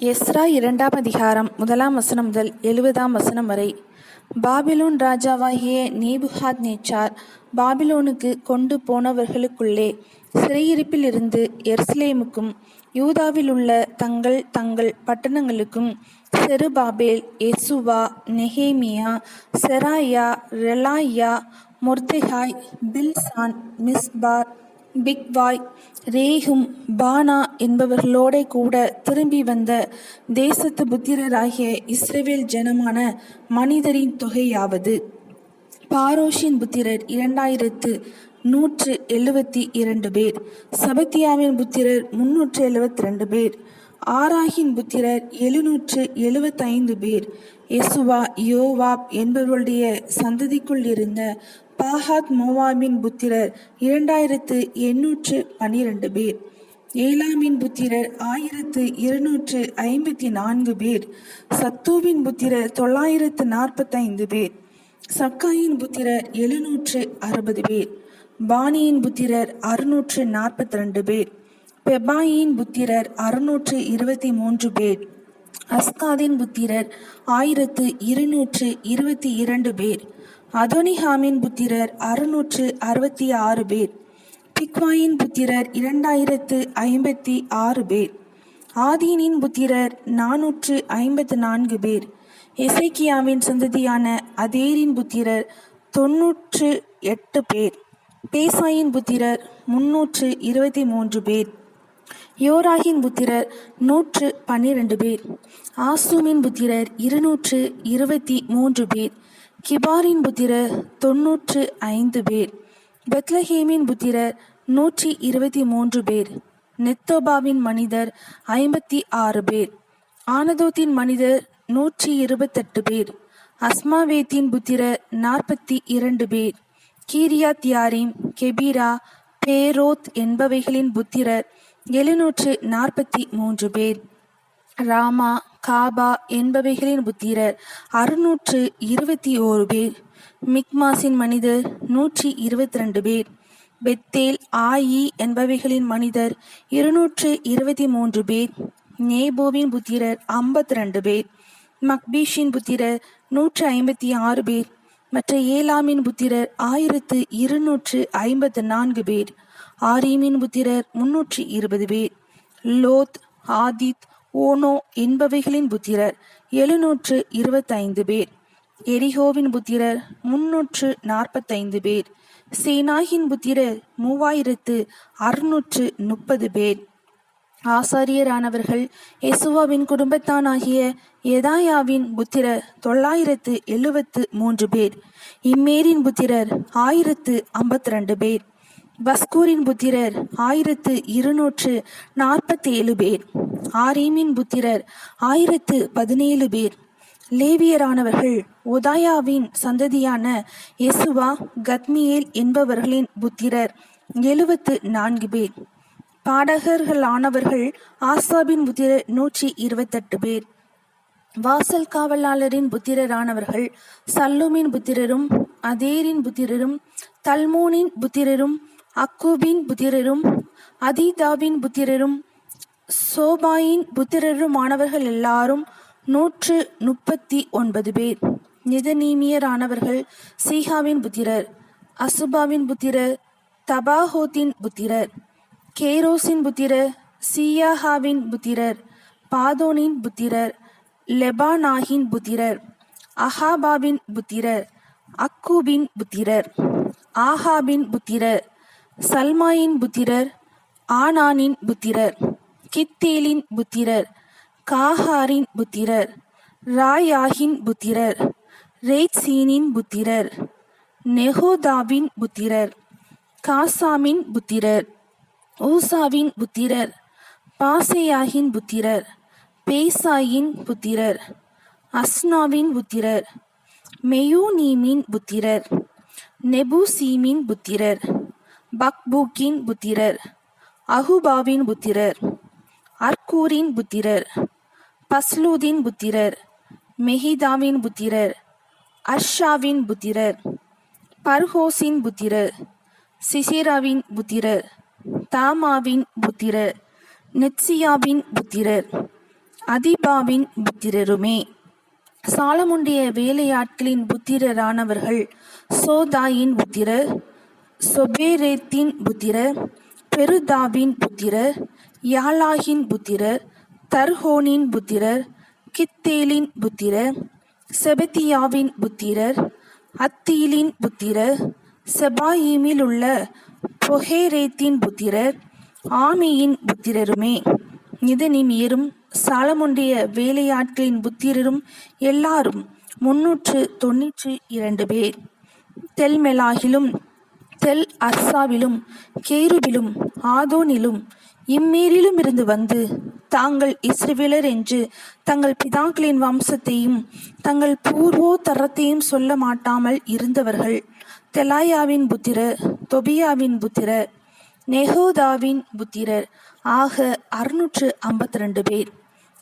Ezra இரண்டாம் அதிகாரம் முதலாம் வசனம் முதல் எழுபதாம் வசனம் வரை. பாபிலோன் ராஜாவாகிய நேபுஹாத் நேச்சார் பாபிலோனுக்கு கொண்டு போனவர்களுக்குள்ளே சிறையிருப்பில் இருந்து எருசலேமுக்கும் யூதாவில் உள்ள தங்கள் தங்கள் பட்டணங்களுக்கும் Zerubbabel Jeshua Nehemiah Seraiah Reelaiah Mordecai Bilshan Mispar Bigvai Rehum Baanah என்பவர்களோட கூட திரும்பி வந்த தேசத்து புத்திரராகிய இஸ்ரேவேல் ஜனமான மனிதரின் தொகையாவது. பாரோஷின் புத்திரர் இரண்டாயிரத்து நூற்று எழுபத்தி இரண்டு பேர். சபத்தியாவின் புத்திரர் முன்னூற்று எழுபத்தி ரெண்டு பேர். ஆராகின் புத்திரர் எழுநூற்று எழுபத்தைந்து பேர். எசுவா யோவாப் என்பவருடைய சந்ததிக்குள் இருந்த பாகாத் மோவாமின் புத்திரர் இரண்டாயிரத்து எண்ணூற்று பன்னிரண்டு பேர். ஏலாமின் புத்திரர் ஆயிரத்து இருநூற்று ஐம்பத்தி நான்கு பேர். சத்துவின் புத்திரர் தொள்ளாயிரத்து நாற்பத்தைந்து பேர். சக்காயின் புத்திரர் எழுநூற்று அறுபது பேர். பாணியின் புத்திரர் அறுநூற்று நாற்பத்தி ரெண்டு பேர். பெபாயின் புத்திரர் அறுநூற்று இருபத்தி மூன்று பேர். அஸ்காதின் புத்திரர் ஆயிரத்து இருநூற்று இருபத்தி இரண்டு பேர். அதோனிஹாமின் புத்திரர் அறுநூற்று அறுபத்தி ஆறு பேர். பிக்வாயின் புத்திரர் இரண்டாயிரத்து ஐம்பத்தி ஆறு பேர். ஆதீனின் புத்திரர் நானூற்று ஐம்பத்து நான்கு பேர். எசைக்கியாவின் சந்ததியான அதேரின் புத்திரர் தொன்னூற்று எட்டு பேர். பேசாயின் புத்திரர் முன்னூற்று இருபத்தி மூன்று பேர். யோராகின் புத்திரர் நூற்று பன்னிரண்டு பேர். ஆசூமின் புத்திரர் இருநூற்று இருபத்தி மூன்று பேர். கிபாரின் புத்திரர் தொன்னூற்று ஐந்து பேர். பெத்லஹேமின் புத்திரர் நூற்றி இருபத்தி மூன்று பேர். நெத்தோபாவின் மனிதர் ஐம்பத்தி ஆறு பேர். ஆனதோத்தின் மனிதர் நூற்றி இருபத்தெட்டு பேர். அஸ்மாவேத்தின் புத்திரர் நாற்பத்தி இரண்டு பேர். கீரியா தியாரிம் கெபீரா பேரோத் என்பவைகளின் புத்திரர் எழுநூற்று நாற்பத்தி மூன்று பேர். ராமா காபா என்பவைகளின் புத்திரர். அறுநூற்று இருபத்தி ஓரு பேர். மிக்மாஸின் மனிதர் நூற்றி இருபத்தி ரெண்டு பேர். பெத்தேல் ஆயி என்பவைகளின் மனிதர் இருநூற்று இருபத்தி மூன்று பேர். நேபோவின் புத்திரர் ஐம்பத்தி ரெண்டு பேர். மக்பீஷின் புத்திரர் நூற்று ஐம்பத்தி ஆறு பேர். மற்ற ஏலாமின் புத்திரர் ஆயிரத்து இருநூற்று ஐம்பத்து நான்கு பேர். ஆரீமின் புத்திரர் முன்னூற்றி இருபது பேர். லோத் ஆதித் ஓனோ என்பவைகளின் புத்திரர். எழுநூற்று இருபத்தைந்து பேர். எரிகோவின் புத்திரர் முன்னூற்று நாற்பத்தைந்து பேர். சேனாகின் புத்திரர் மூவாயிரத்து அறுநூற்று முப்பது பேர். ஆசாரியரானவர்கள் எசுவாவின் குடும்பத்தானாகிய எதாயாவின் புத்திரர் தொள்ளாயிரத்து எழுபத்து மூன்று பேர். இம்மேரின் புத்திரர் ஆயிரத்து ஐம்பத்தி ரெண்டு பேர். பஸ்கூரின் புத்திரர் ஆயிரத்து இருநூற்று நாற்பத்தி ஏழு பேர். ஆரீமின் புத்திரர். ஆயிரத்து பதினேழு பேர். லேவியரானவர்கள் உதாயாவின் சந்ததியான எசுவா கத்மியேல் என்பவர்களின் புத்திரர். எழுபத்து நான்கு பேர். பாடகர்களானவர்கள் ஆசாபின் புத்திரர் நூற்றி இருபத்தெட்டு பேர். வாசல் காவலாளரின் புத்திரரானவர்கள் சல்லுமின் புத்திரரும் அதேரின் புத்திரரும் தல்மோனின் புத்திரரும் அக்கூபின் புத்திரரும் அதீதாவின் புத்திரரும் சோபாயின் புத்திரருமானவர்கள் எல்லாரும் நூற்று முப்பத்தி ஒன்பது பேர். நிதநீமியரானவர்கள் சீகாவின் புத்திரர் அசுபாவின் புத்திரர் தபாஹோத்தின் புத்திரர் கேரோசின் புத்திரர் சியாஹாவின் புத்திரர் பாதோனின் புத்திரர் லெபானாகின் புத்திரர் அஹாபாவின் புத்திரர் அக்கூபின் புத்திரர் ஆஹாபின் புத்திரர் சல்மாயின் புத்திரர் ஆனானின் புத்திரர். கித்தேலின் புத்திரர் காஹாரின் புத்திரர் ராயாகின் புத்திரர் ரேட்சீனின் புத்திரர் நெஹோதாவின் புத்திரர் காசாமின் புத்திரர் ஊசாவின் புத்திரர் பாசையாகின் புத்திரர் பேசாயின் புத்திரர் அஸ்னாவின் புத்திரர் மெயூனீமின் புத்திரர் நெபுசீமின் புத்திரர் பக்பூக்கின் புத்திரர் அகுபாவின் புத்திரர். அர்கூரின் புத்திரர் பஸ்லூதின் புத்திரர் மெஹிதாவின் புத்திரர் அர்ஷாவின் புத்திரர் பர்ஹோஸின் புத்திரர் சிசிராவின் புத்திரர் தாமாவின் புத்திரர் நெத்சியாவின் புத்திரர் அதிபாவின் புத்திரருமே. சாலமுண்டிய வேலையாட்களின் புத்திரரானவர்கள் சோதாயின் புத்திரர் சொபேரேத்தின் புத்திரர் பெருதாவின் புத்திரர் யாலாகின் புத்திரர் தர்ஹோனின் புத்திரர் கித்தேலின் புத்திரர் செபத்தியாவின் புத்திரர் அத்தீலின் புத்திரர் செபாயிமில் உள்ள பொஹேரேத்தின் புத்திரர் ஆமியின் புத்திரருமே. நிதனிமியரும் சாலமுண்டிய வேலையாட்களின் புத்திரரும் எல்லாரும் முன்னூற்று தொன்னூற்றி இரண்டு பேர். தெல்மெலாகிலும் தெல் அர்சாவிலும் கேருபிலும் ஆதோனிலும் இம்மேரிலும் இருந்து வந்து தாங்கள் இஸ்ரவேலர் என்று தங்கள் பிதாக்களின் வம்சத்தையும் தங்கள் பூர்வோத்தரத்தையும் சொல்ல மாட்டாமல் இருந்தவர்கள். தெலாயாவின் புத்திரர் தொபியாவின் புத்திரர் நெகோதாவின் புத்திரர். ஆக அறுநூற்று ஐம்பத்தி ரெண்டு பேர்.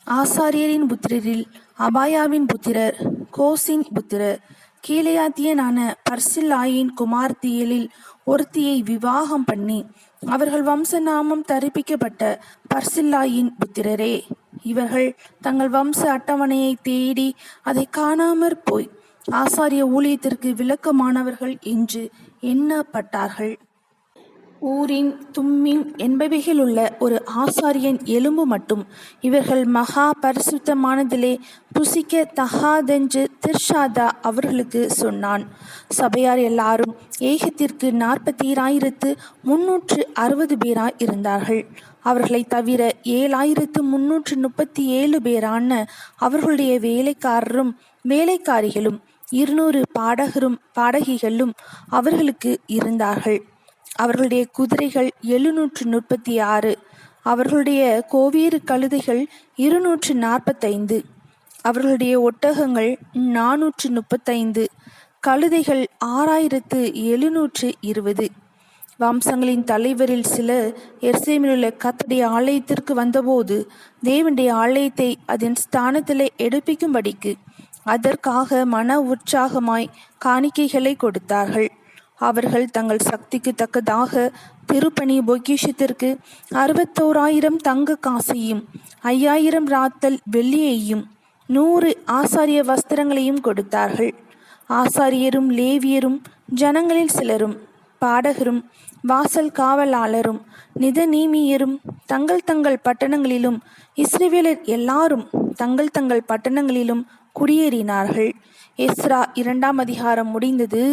ஆசாரியரின் புத்திரரில் அபாயாவின் புத்திரர் கோசின் புத்திரர். கீழையாத்தியனான பர்சில்லாயின் குமார்த்தியலில் ஒருத்தியை விவாகம் பண்ணி அவர்கள் வம்ச நாமம் தரிப்பிக்கப்பட்ட பர்சில்லாயின் புத்திரரே. இவர்கள் தங்கள் வம்ச அட்டவணையை தேடி அதை காணாமற் போய் ஆசாரிய ஊழியத்திற்கு விளக்கமானவர்கள் என்று எண்ணப்பட்டார்கள். ஊரின் தும்மின் என்பவைகளுள்ள ஒரு ஆசாரியன் எலும்பு மட்டும். இவர்கள் மகா பரிசுத்தமானதிலே புசிக்க தகாதென்று திர்ஷாதா அவர்களுக்கு சொன்னான். சபையார் எல்லாரும் ஏகத்திற்கு நாற்பத்தி நாற்பத்தீராயிரத்து முன்னூற்று அறுபது பேராய் இருந்தார்கள். அவர்களை தவிர ஏழாயிரத்து முன்னூற்று முப்பத்தி ஏழு பேரான அவர்களுடைய வேலைக்காரரும் வேலைக்காரிகளும் இருநூறு பாடகரும் பாடகிகளும் அவர்களுக்கு இருந்தார்கள். அவர்களுடைய குதிரைகள் எழுநூற்று முப்பத்தி ஆறு அவர்களுடைய கோவேறு கழுதைகள் இருநூற்று நாற்பத்தைந்து அவர்களுடைய ஒட்டகங்கள் நானூற்று முப்பத்தைந்து கழுதைகள் ஆறாயிரத்து எழுநூற்று இருபது. வம்சங்களின் தலைவரில் சிலர் எர்சேமிலுள்ள கத்தடைய ஆலயத்திற்கு வந்தபோது தேவனுடைய ஆலயத்தை அதன் ஸ்தானத்திலே எடுப்பிக்கும்படிக்கு அதற்காக மன உற்சாகமாய் காணிக்கைகளை கொடுத்தார்கள். அவர்கள் தங்கள் சக்திக்கு தக்கதாக திருப்பணி பொக்கிஷத்திற்கு அறுபத்தோராயிரம் தங்க காசையும் ஐயாயிரம் ராத்தல் வெள்ளியையும் நூறு ஆசாரிய வஸ்திரங்களையும் கொடுத்தார்கள். ஆசாரியரும் லேவியரும் ஜனங்களில் சிலரும் பாடகரும் வாசல் காவலாளரும் நிதநீமியரும் தங்கள் தங்கள் பட்டணங்களிலும் இஸ்ரேவேலர் எல்லாரும் தங்கள் தங்கள் பட்டணங்களிலும் குடியேறினார்கள். எஸ்ரா இரண்டாம் அதிகாரம் முடிந்தது.